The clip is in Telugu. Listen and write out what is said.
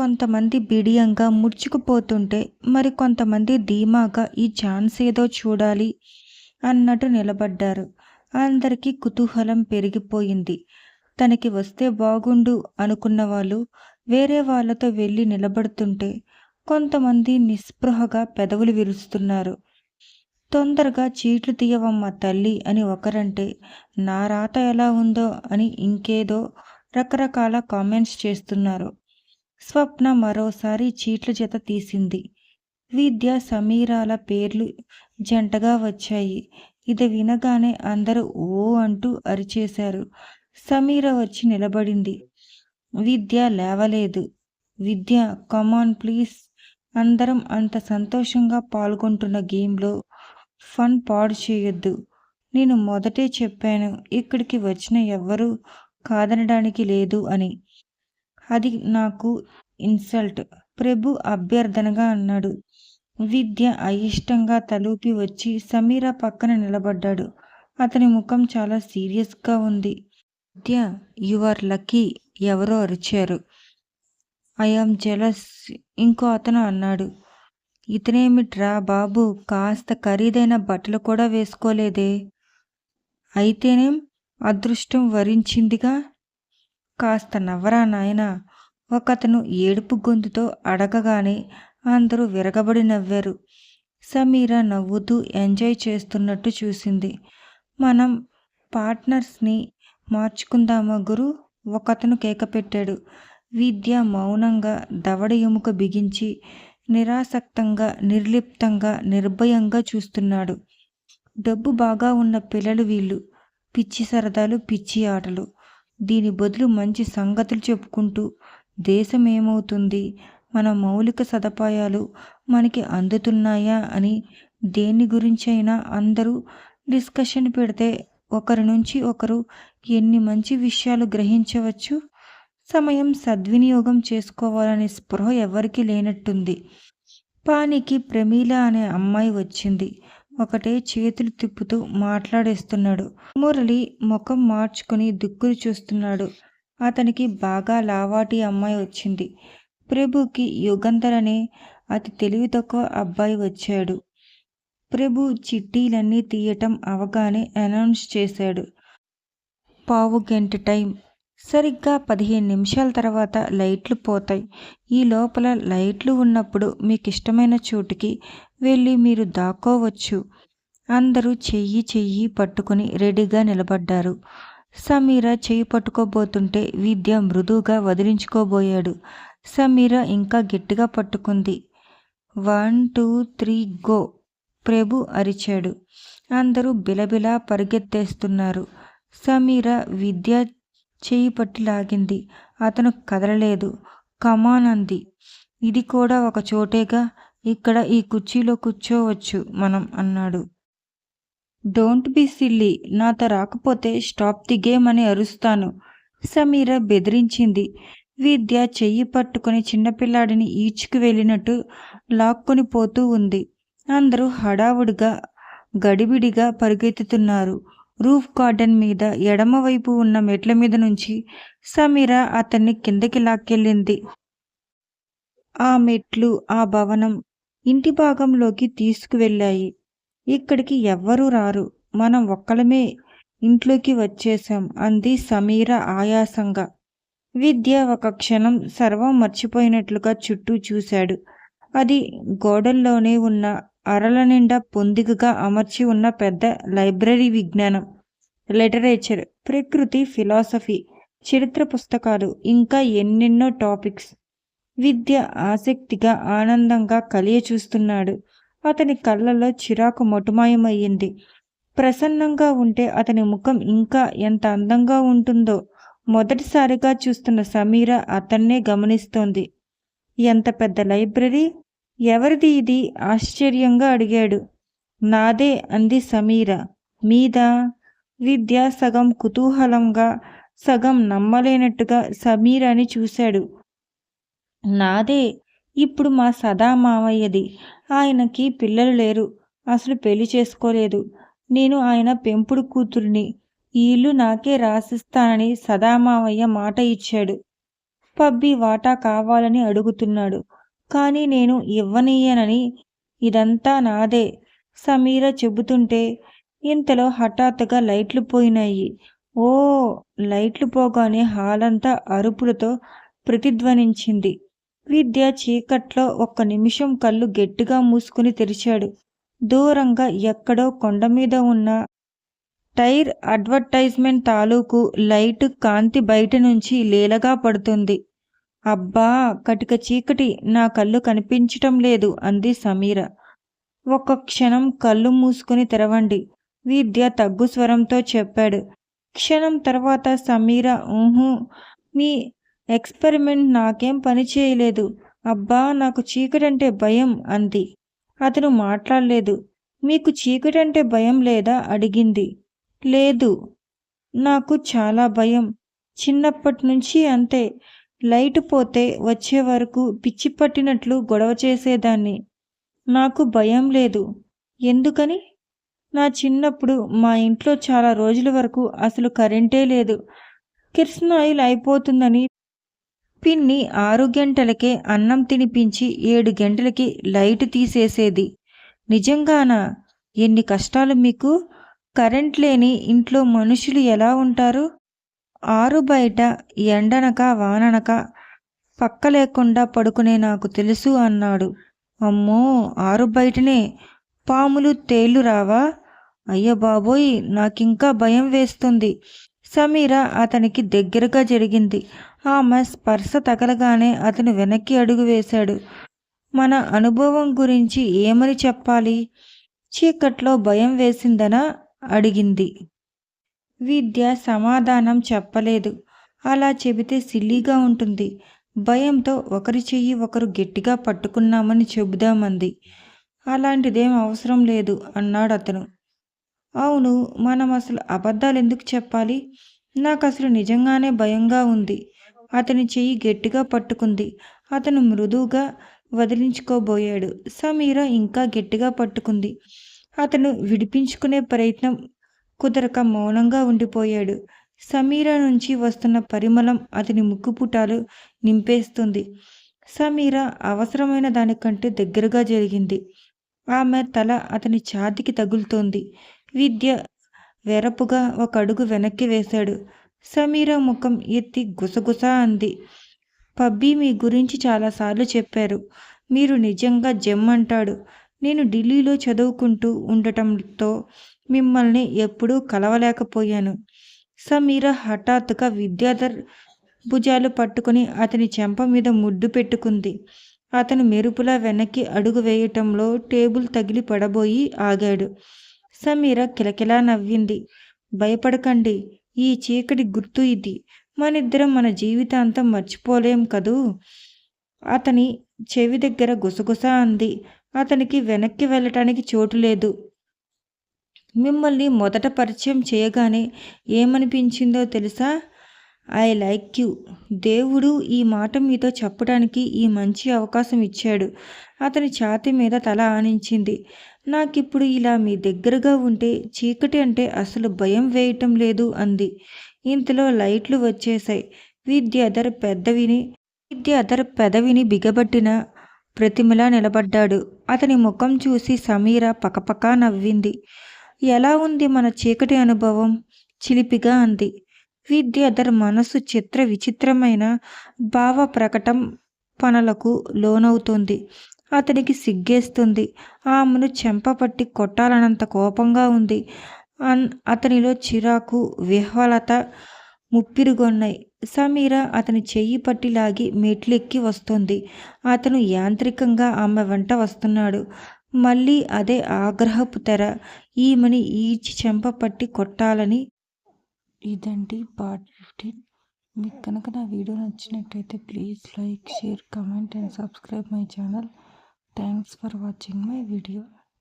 కొంతమంది బిడియంగా ముడుచుకుపోతుంటే మరి కొంతమంది ధీమాగా ఈ ఛాన్స్ ఏదో చూడాలి అన్నట్టు నిలబడ్డారు. అందరికీ కుతూహలం పెరిగిపోయింది. తనకి వస్తే బాగుండు అనుకున్న వాళ్ళు వేరే వాళ్ళతో వెళ్ళి నిలబడుతుంటే కొంతమంది నిస్పృహగా పెదవులు విరుస్తున్నారు. తొందరగా చీట్లు తీయవమ్మ తల్లి అని ఒకరంటే నా రాత ఎలా ఉందో అని ఇంకేదో రకరకాల కామెంట్స్ చేస్తున్నారు. స్వప్న మరోసారి చీట్ల జత తీసింది. విద్య సమీరాల పేర్లు జంటగా వచ్చాయి. ఇది వినగానే అందరూ ఓ అంటూ అరిచేశారు. సమీర వచ్చి నిలబడింది. విద్య లేవలేదు. విద్య కమాన్ ప్లీజ్ అందరం అంత సంతోషంగా పాల్గొంటున్న గేమ్లో ఫన్ పాడు చేయొద్దు. నేను మొదటే చెప్పాను ఇక్కడికి వచ్చిన ఎవ్వరూ కాదనడానికి లేదు అని. అది నాకు ఇన్సల్ట్ ప్రభు అభ్యర్థనగా అన్నాడు. విద్య అయిష్టంగా తలూపి వచ్చి సమీర పక్కన నిలబడ్డాడు. అతని ముఖం చాలా సీరియస్గా ఉంది. విద్య యు ఆర్ లక్కీ ఎవరో అరిచారు. ఐఆమ్ జెలస్ ఇంకో అతను అన్నాడు. ఇతనేమిట్రా బాబు? కాస్త ఖరీదైన బట్టలు కూడా వేసుకోలేదే. అయితేనేం? అదృష్టం వరించిందిగా? కాస్త నవ్వరా నాయన? ఒకతను ఏడుపు గొంతుతో అడగగానే అందరూ విరగబడి నవ్వారు. సమీర నవ్వుతూ ఎంజాయ్ చేస్తున్నట్టు చూసింది. మనం పార్ట్నర్స్ని మార్చుకుందామా గురు? ఒకతను కేక పెట్టాడు. విద్య మౌనంగా దవడ ఎముక బిగించి నిరాసక్తంగా నిర్లిప్తంగా నిర్భయంగా చూస్తున్నాడు. డబ్బు బాగా ఉన్న పిల్లలు వీళ్ళు. పిచ్చి సరదాలు పిచ్చి ఆటలు. దీని బదులు మంచి సంగతులు చెప్పుకుంటూ దేశం ఏమవుతుంది? మన మౌలిక సదుపాయాలు మనకి అందుతున్నాయా అని దేని గురించైనా అందరూ డిస్కషన్ పెడితే ఒకరి నుంచి ఒకరు ఎన్ని మంచి విషయాలు గ్రహించవచ్చు? సమయం సద్వినియోగం చేసుకోవాలనే స్పృహ ఎవరికీ లేనట్టుంది. పానికి ప్రమీల అనే అమ్మాయి వచ్చింది. ఒకటే చేతులు తిప్పుతూ మాట్లాడేస్తున్నాడు. మురళి ముఖం మార్చుకుని దిక్కులు చూస్తున్నాడు. అతనికి బాగా లావాటి అమ్మాయి వచ్చింది. ప్రభుకి యుగంధర్ అనే అతి తెలివి తక్కువ అబ్బాయి వచ్చాడు. ప్రభు చిట్టీలన్నీ తీయటం అవగానే అనౌన్స్ చేశాడు. పావు గంట టైం సరిగ్గా పదిహేను నిమిషాల తర్వాత లైట్లు పోతాయి. ఈ లోపల లైట్లు ఉన్నప్పుడు మీకు ఇష్టమైన చోటుకి వెళ్ళి మీరు దాక్కోవచ్చు. అందరూ చెయ్యి చెయ్యి పట్టుకుని రెడీగా నిలబడ్డారు. సమీర చెయ్యి పట్టుకోబోతుంటే విద్య మృదువుగా వదిలించుకోబోయాడు. సమీర ఇంకా గట్టిగా పట్టుకుంది. One two three go Prabhu అరిచాడు. అందరూ బిలబిలా పరిగెత్తేస్తున్నారు. సమీర విద్య చేయి పట్టి లాగింది. అతను కదలలేదు. కమాన్ అంది. ఇది కూడా ఒక చోటేగా? ఇక్కడ ఈ కుర్చీలో కూర్చోవచ్చు మనం అన్నాడు. Don't be silly. నాతో రాకపోతే స్టాప్ ది గేమ్ అని అరుస్తాను. సమీర బెదిరించింది. విద్య చెయ్యి పట్టుకుని చిన్నపిల్లాడిని ఈడ్చుకు వెళ్ళినట్టు లాక్కొని పోతూ ఉంది. అందరూ హడావుడిగా గడిబిడిగా పరిగెత్తుతున్నారు. రూఫ్ గార్డెన్ మీద ఎడమవైపు ఉన్న మెట్ల మీద నుంచి సమీర అతన్ని కిందకి లాక్కెళ్ళింది. ఆ మెట్లు ఆ భవనం ఇంటి భాగంలోకి తీసుకువెళ్ళాయి. ఇక్కడికి ఎవ్వరూ రారు. మనం ఒక్కలమే ఇంట్లోకి వచ్చేశాం అంది సమీర ఆయాసంగా. విద్య ఒక క్షణం సర్వం మర్చిపోయినట్లుగా చుట్టూ చూశాడు. అది గోడల్లోనే ఉన్న అరల నిండా పొందికగా అమర్చి ఉన్న పెద్ద లైబ్రరీ విజ్ఞానం. లిటరేచర్ ప్రకృతి ఫిలాసఫీ చరిత్ర పుస్తకాలు ఇంకా ఎన్నెన్నో టాపిక్స్. విద్య ఆసక్తిగా ఆనందంగా కలియ చూస్తున్నాడు అతని కళ్ళలో చిరాకు మటుమాయమయ్యింది. ప్రసన్నంగా ఉంటే అతని ముఖం ఇంకా ఎంత అందంగా ఉంటుందో మొదటిసారిగా చూస్తున్న సమీర అతన్నే గమనిస్తోంది. ఎంత పెద్ద లైబ్రరీ? ఎవరిది ఇది? ఆశ్చర్యంగా అడిగాడు. నాదే అంది సమీర. మీద? విద్య సగం కుతూహలంగా సగం నమ్మలేనట్టుగా సమీరాని చూశాడు. నాదే? ఇప్పుడు మా సదా మావయ్యది ఆయనకి పిల్లలు లేరు. అసలు పెళ్ళి చేసుకోలేదు. నేను ఆయన పెంపుడు కూతురిని. ఈ ఇల్లు నాకే రాసిస్తానని సదామావయ్య మాట ఇచ్చాడు. పబ్బి వాటా కావాలని అడుగుతున్నాడు. కానీ నేను ఇవ్వనీయనని ఇదంతా నాదే. సమీర చెబుతుంటే ఇంతలో హఠాత్తుగా లైట్లు పోయినాయి. ఓ లైట్లు పోగానే హాలంతా అరుపులతో ప్రతిధ్వనించింది. విద్య చీకట్లో ఒక్క నిమిషం కళ్ళు గట్టిగా మూసుకుని తెరిచాడు. దూరంగా ఎక్కడో కొండ మీద ఉన్న టైర్ అడ్వర్టైజ్మెంట్ తాలూకు లైటు కాంతి బయట నుంచి లీలగా పడుతుంది. అబ్బా కటిక చీకటి నా కళ్ళు కనిపించటం లేదు అంది సమీర. ఒక్క క్షణం కళ్ళు మూసుకుని తెరవండి విద్య తగ్గు స్వరంతో చెప్పాడు. క్షణం తర్వాత సమీర ఊహు మీ ఎక్స్పెరిమెంట్ నాకేం పని చేయలేదు. అబ్బా నాకు చీకటంటే భయం అంది. అతను మాట్లాడలేదు. మీకు చీకటంటే భయం లేదా? అడిగింది. లేదు. నాకు చాలా భయం. చిన్నప్పటి నుంచి అంతే. లైట్ పోతే వచ్చే వరకు పిచ్చి పట్టినట్లు గొడవ చేసేదాన్ని. నాకు భయం లేదు. ఎందుకని? నా చిన్నప్పుడు మా ఇంట్లో చాలా రోజుల వరకు అసలు కరెంటే లేదు. కిర్సన్ ఆయిల్ అయిపోతుందని పిన్ని ఆరు గంటలకే అన్నం తినిపించి ఏడు గంటలకి లైట్ తీసేసేది. నిజంగానా? ఎన్ని కష్టాలు మీకు? కరెంట్ లేని ఇంట్లో మనుషులు ఎలా ఉంటారు? ఆరు బయట ఎండనక వాననక పక్క లేకుండా పడుకునే నాకు తెలుసు అన్నాడు. అమ్మో ఆరు బయటనే పాములు తేళ్ళు రావా? అయ్య బాబోయ్ నాకింకా భయం వేస్తుంది. సమీర అతనికి దగ్గరగా జరిగింది. ఆమె స్పర్శ తగలగానే అతను వెనక్కి అడుగు వేశాడు. మన అనుభవం గురించి ఏమని చెప్పాలి? చీకట్లో భయం వేసిందనా? అడిగింది. విద్య సమాధానం చెప్పలేదు. అలా చెబితే సిల్లీగా ఉంటుంది. భయంతో ఒకరి చెయ్యి ఒకరు గట్టిగా పట్టుకున్నామని చెబుదామంది. అలాంటిదేం అవసరం లేదు అన్నాడు అతను. అవును మనం అసలు అబద్ధాలు ఎందుకు చెప్పాలి? నాకు అసలు నిజంగానే భయంగా ఉంది. అతని చెయ్యి గట్టిగా పట్టుకుంది. అతను మృదువుగా వదిలించుకోబోయాడు. సమీర ఇంకా గట్టిగా పట్టుకుంది. అతను విడిపించుకునే ప్రయత్నం కుదరక మౌనంగా ఉండిపోయాడు. సమీర నుంచి వస్తున్న పరిమళం అతని ముక్కుపుటాలు నింపేస్తుంది. సమీర అవసరమైన దానికంటే దగ్గరగా జరిగింది. ఆమె తల అతని ఛాతికి తగులుతోంది. విద్య వెరపుగా ఒక అడుగు వెనక్కి వేశాడు. సమీర ముఖం ఎత్తి గుసగుస అంది. పబ్బీ మీ గురించి చాలాసార్లు చెప్పారు. మీరు నిజంగా జమ్ అంటాడు. నేను ఢిల్లీలో చదువుకుంటూ ఉండటంతో మిమ్మల్ని ఎప్పుడూ కలవలేకపోయాను. సమీర హఠాత్తుగా విద్యాధర్ భుజాలు పట్టుకుని అతని చెంప మీద ముద్దు పెట్టుకుంది. అతను మెరుపులా వెనక్కి అడుగు వేయటంలో టేబుల్ తగిలి పడబోయి ఆగాడు. సమీర కిలకిలా నవ్వింది. భయపడకండి ఈ చీకటి గుర్తు ఇది. మనిద్దరం మన జీవితాంతం మర్చిపోలేం కదూ? అతని చెవి దగ్గర గుసగుస అంది. అతనికి వెనక్కి వెళ్ళటానికి చోటు లేదు. మిమ్మల్ని మొదట పరిచయం చేయగానే ఏమనిపించిందో తెలుసా? I like you. దేవుడు ఈ మాట మీతో చెప్పడానికి ఈ మంచి అవకాశం ఇచ్చాడు. అతని ఛాతి మీద తల ఆనించింది. నాకిప్పుడు ఇలా మీ దగ్గరగా ఉంటే చీకటి అంటే అసలు భయం వేయటం లేదు అంది. ఇంతలో లైట్లు వచ్చేశాయి. విద్యాధర్ పెద్దవిని విద్యాధర్ పెదవిని బిగబట్టిన ప్రతిమలా నిలబడ్డాడు. అతని ముఖం చూసి సమీర పకపకా నవ్వింది. ఎలా ఉంది మన చీకటి అనుభవం? చిలిపిగా అంది. విద్యాధర్ మనసు చిత్ర విచిత్రమైన భావ ప్రకటం పనులకు లోనవుతుంది. అతనికి సిగ్గేస్తుంది. ఆమెను చెంపపట్టి కొట్టాలనంత కోపంగా ఉంది. అన్ అతనిలో చిరాకు విహ్వలత ముప్పిరుగొన్నాయి. సమీర అతని చెయ్యి పట్టి లాగి మెట్లెక్కి వస్తుంది. అతను యాంత్రికంగా ఆమె వెంట వస్తున్నాడు. మళ్ళీ అదే ఆగ్రహపు తెర ఈమెని ఈడ్చి చెంప పట్టి కొట్టాలని ఇదండి పార్ట్ ఫిఫ్టీన్. మీకు కనుక నా వీడియో నచ్చినట్టయితే please like share comment and subscribe my channel. Thanks for watching my video.